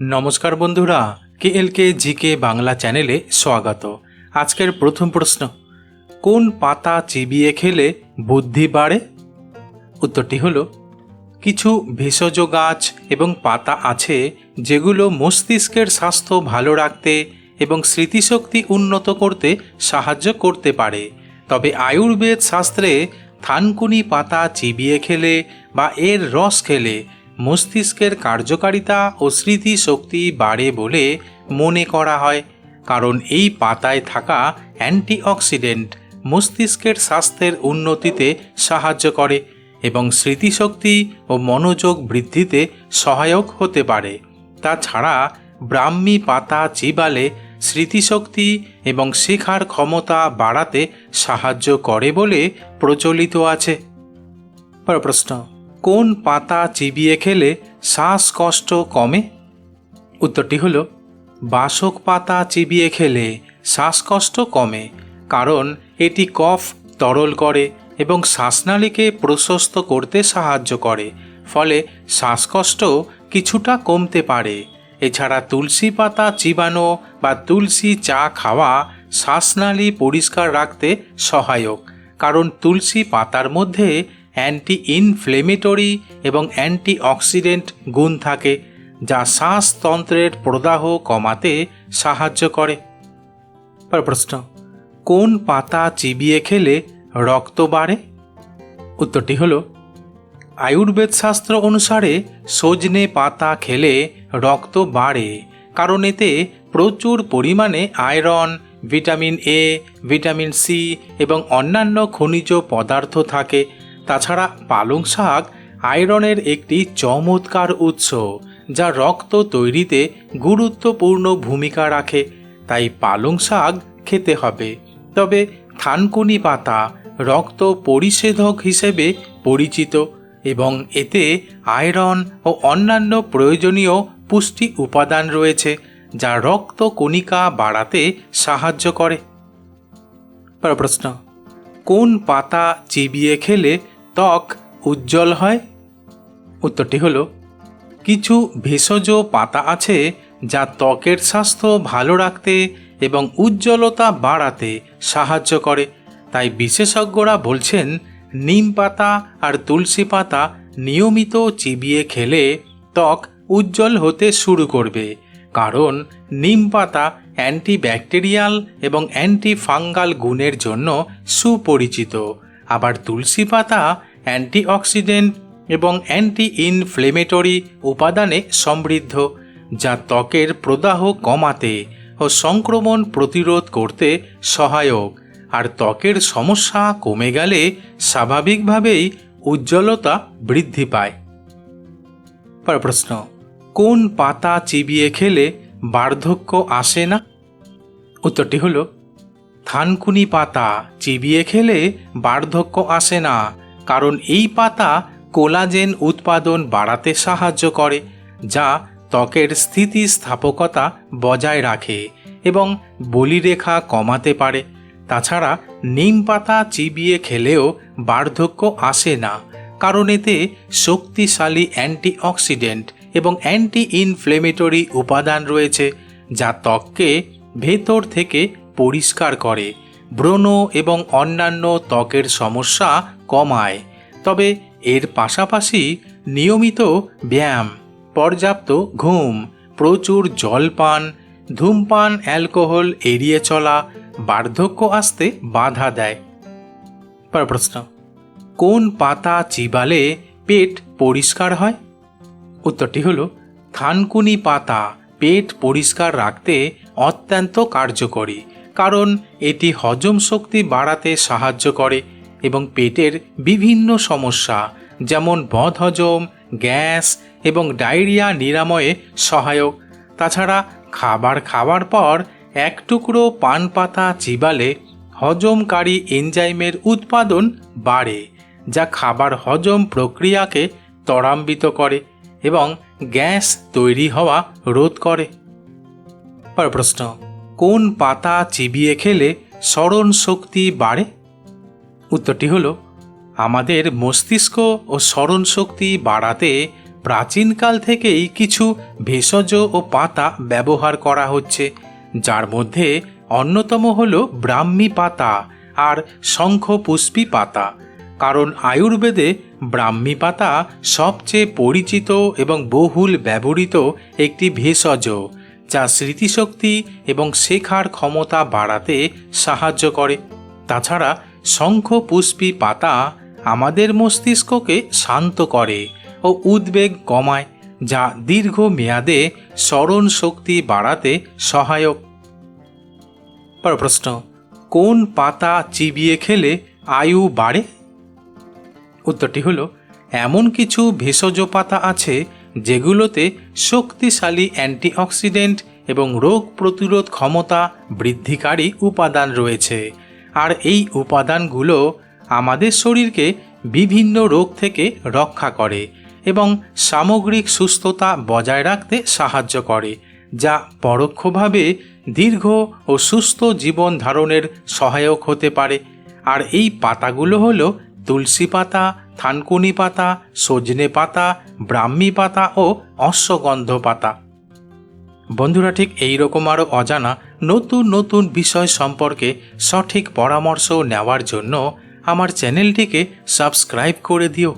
নমস্কার বন্ধুরা কে এল কে জি কে বাংলা চ্যানেলে স্বাগত। আজকের প্রথম প্রশ্ন, কোন পাতা চিবিয়ে খেলে বুদ্ধি বাড়ে? উত্তরটি হলো, কিছু ভেষজ গাছ এবং পাতা আছে যেগুলো মস্তিষ্কের স্বাস্থ্য ভালো রাখতে এবং স্মৃতিশক্তি উন্নত করতে সাহায্য করতে পারে। তবে আয়ুর্বেদ শাস্ত্রে থানকুনি পাতা চিবিয়ে খেলে বা এর রস খেলে মস্তিষ্কের কার্যকারিতা ও স্মৃতিশক্তি বাড়ে বলে মনে করা হয়, কারণ এই পাতায় থাকা অ্যান্টিঅক্সিডেন্ট মস্তিষ্কের স্বাস্থ্যের উন্নতিতে সাহায্য করে এবং স্মৃতিশক্তি ও মনোযোগ বৃদ্ধিতে সহায়ক হতে পারে। তাছাড়া ব্রাহ্মী পাতা চিবালে স্মৃতিশক্তি এবং শেখার ক্ষমতা বাড়াতে সাহায্য করে বলে প্রচলিত আছে। প্রশ্ন। কোন পাতা চিবিয়ে খেলে শ্বাসকষ্ট কমে? উত্তরটি হলো, বাসক পাতা চিবিয়ে খেলে শ্বাসকষ্ট কমে, কারণ এটি কফ তরল করে এবং শ্বাসনালীকে প্রশস্ত করতে সাহায্য করে, ফলে শ্বাসকষ্ট কিছুটা কমতে পারে। এছাড়া তুলসী পাতা চিবানো বা তুলসী চা খাওয়া শ্বাসনালী পরিষ্কার রাখতে সহায়ক, কারণ তুলসী পাতার মধ্যে অ্যান্টি ইনফ্লেমেটরি এবং অ্যান্টিঅক্সিডেন্ট গুণ থাকে, যা শ্বাসতন্ত্রের প্রদাহ কমাতে সাহায্য করে। প্রশ্ন, কোন পাতা চিবিয়ে খেলে রক্ত বাড়ে? উত্তরটি হল, আয়ুর্বেদ শাস্ত্র অনুসারে সজনে পাতা খেলে রক্ত বাড়ে, কারণ এতে প্রচুর পরিমাণে iron, vitamin A, vitamin C এবং অন্যান্য খনিজ পদার্থ থাকে তাছাড়া পালং শাক আয়রনের একটি চমৎকার উৎস, যা রক্ত তৈরিতে গুরুত্বপূর্ণ ভূমিকা রাখে, তাই পালং শাক খেতে হবে। তবে থানকুনি পাতা রক্ত পরিষেধক হিসেবে পরিচিত এবং এতে আয়রন ও অন্যান্য প্রয়োজনীয় পুষ্টি উপাদান রয়েছে, যা রক্ত কণিকা বাড়াতে সাহায্য করে। প্রশ্ন, কোন পাতা চিবিয়ে খেলে ত্বক উজ্জ্বল হয়। উত্তরটি হলো, কিছু ভেষজ পাতা আছে যা ত্বকের স্বাস্থ্য ভালো রাখতে এবং উজ্জ্বলতা বাড়াতে সাহায্য করে। তাই বিশেষজ্ঞরা বলছেন, নিম পাতা আর তুলসী পাতা নিয়মিত চিবিয়ে খেলে ত্বক উজ্জ্বল হতে শুরু করবে। কারণ নিম পাতা অ্যান্টিব্যাকটেরিয়াল এবং অ্যান্টি ফাঙ্গাল গুণের জন্য সুপরিচিত। আবার তুলসী পাতা অ্যান্টিঅক্সিডেন্ট এবং অ্যান্টি ইনফ্লেমেটরি উপাদানে সমৃদ্ধ, যা ত্বকের প্রদাহ কমাতে ও সংক্রমণ প্রতিরোধ করতে সহায়ক। আর ত্বকের সমস্যা কমে গেলে স্বাভাবিকভাবেই উজ্জ্বলতা বৃদ্ধি পায়। পরের প্রশ্ন, কোন পাতা চিবিয়ে খেলে বার্ধক্য আসে না? উত্তরটি হলো, থানকুনি পাতা চিবিয়ে খেলে বার্ধক্য আসে না। কারণ এই পাতা কোলাজেন উৎপাদন বাড়াতে সাহায্য করে, যা ত্বকের স্থিতিস্থাপকতা বজায় রাখে এবং বলিরেখা কমাতে পারে। তাছাড়া নিম পাতা চিবিয়ে খেলেও বার্ধক্য আসে না, কারণ এতে শক্তিশালী অ্যান্টিঅক্সিডেন্ট এবং অ্যান্টি ইনফ্লেমেটরি উপাদান রয়েছে, যা ত্বককে ভেতর থেকে পরিষ্কার করে। ব্রণ এবং অন্যান্য ত্বকের সমস্যা কমায়। তবে এর পাশাপাশি নিয়মিত ব্যায়াম, পর্যাপ্ত ঘুম, প্রচুর জল পান ধূমপান, অ্যালকোহল এড়িয়ে চলা বার্ধক্য আসতে বাধা দেয়। পরের প্রশ্ন, কোন পাতা চিবালে পেট পরিষ্কার হয়? উত্তরটি হল, থানকুনি পাতা পেট পরিষ্কার রাখতে অত্যন্ত কার্যকরী। কারণ এটি হজম শক্তি বাড়াতে সাহায্য করে এবং পেটের বিভিন্ন সমস্যা, যেমন বদহজম, গ্যাস এবং ডায়রিয়া নিরাময়ে সহায়ক। তাছাড়া খাবার খাওয়ার পর এক টুকরো পান পাতা চিবালে হজমকারী এনজাইমের উৎপাদন বাড়ে, যা খাবার হজম প্রক্রিয়াকে ত্বরান্বিত করে এবং গ্যাস তৈরি হওয়া রোধ করে। পরের প্রশ্ন। কোন পাতা চিবিয়ে খেলে স্মরণ শক্তি বাড়ে? উত্তরটি হলো, আমাদের মস্তিষ্ক ও স্মরণ শক্তি বাড়াতে প্রাচীনকাল থেকেই কিছু ভেষজ ও পাতা ব্যবহার করা হচ্ছে, যার মধ্যে অন্যতম হল ব্রাহ্মী পাতা আর শঙ্খপুষ্পী পাতা, কারণ আয়ুর্বেদে ব্রাহ্মী পাতা সবচেয়ে পরিচিত এবং বহুল ব্যবহৃত একটি ভেষজ। যা স্মৃতিশক্তি এবং শেখার ক্ষমতা বাড়াতে সাহায্য করে। তাছাড়া শঙ্খ, পুষ্পী, পাতা আমাদের মস্তিষ্ককে শান্ত করে ও উদ্বেগ কমায়, যা দীর্ঘ মেয়াদে স্মরণ শক্তি বাড়াতে সহায়ক। পর প্রশ্ন, কোন পাতা চিবিয়ে খেলে আয়ু বাড়ে? উত্তরটি হলো, এমন কিছু ভেষজ পাতা আছে যেগুলোতে শক্তিশালী অ্যান্টিঅক্সিডেন্ট এবং রোগ প্রতিরোধ ক্ষমতা বৃদ্ধিকারী উপাদান রয়েছে। আর এই উপাদানগুলো আমাদের শরীরকে বিভিন্ন রোগ থেকে রক্ষা করে এবং সামগ্রিক সুস্থতা বজায় রাখতে সাহায্য করে, যা পরোক্ষভাবে দীর্ঘ ও সুস্থ জীবন ধারণের সহায়ক হতে পারে। আর এই পাতাগুলো হলো তুলসী পাতা, থানকুনি পাতা, সজনে পাতা, ব্রাহ্মী পাতা ও অশ্বগন্ধ পাতা। বন্ধুরা, ঠিক এই রকম আরও অজানা নতুন নতুন বিষয় সম্পর্কে সঠিক পরামর্শ নেওয়ার জন্য আমার চ্যানেলটিকে সাবস্ক্রাইব করে দিও।